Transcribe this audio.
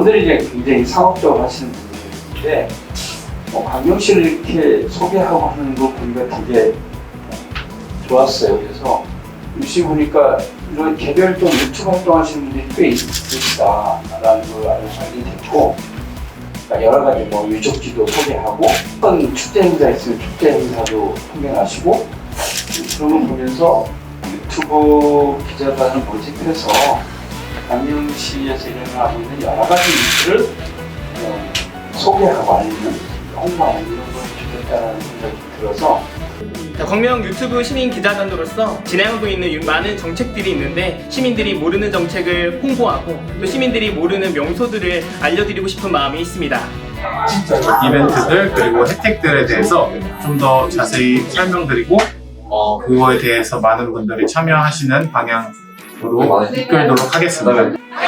그분들이 이제 굉장히 상업적으로 하시는 분들인데 뭐 광명시를 이렇게 소개하고 하는 거 보니까 되게 좋았어요. 그래서 유시 보니까 이런 개별적 유튜브 활동하시는 분들이 꽤 있으시다라는 걸 알게 됐고 그러니까 여러 가지 뭐 유적지도 소개하고 어떤 축제 행사 있으면 축제 행사도 통행하시고 그런 거 보면서 유튜브 기자단을 모집해서 강릉시에서 일어나고 있는 여러 가지 일들을 어, 소개하고 알리는 홍보하는 이런 걸 좋겠다는 생각이 들어서 자, 광명 유튜브 시민 기자단으로서 진행하고 있는 유- 많은 정책들이 있는데 시민들이 모르는 정책을 홍보하고 또 시민들이 모르는 명소들을 알려드리고 싶은 마음이 있습니다. 이벤트들 그리고 혜택들에 대해서 좀 더 자세히 설명드리고 어, 그거에 대해서 많은 분들이 참여하시는 방향 으로 이끌도록 하겠습니다. 화이팅!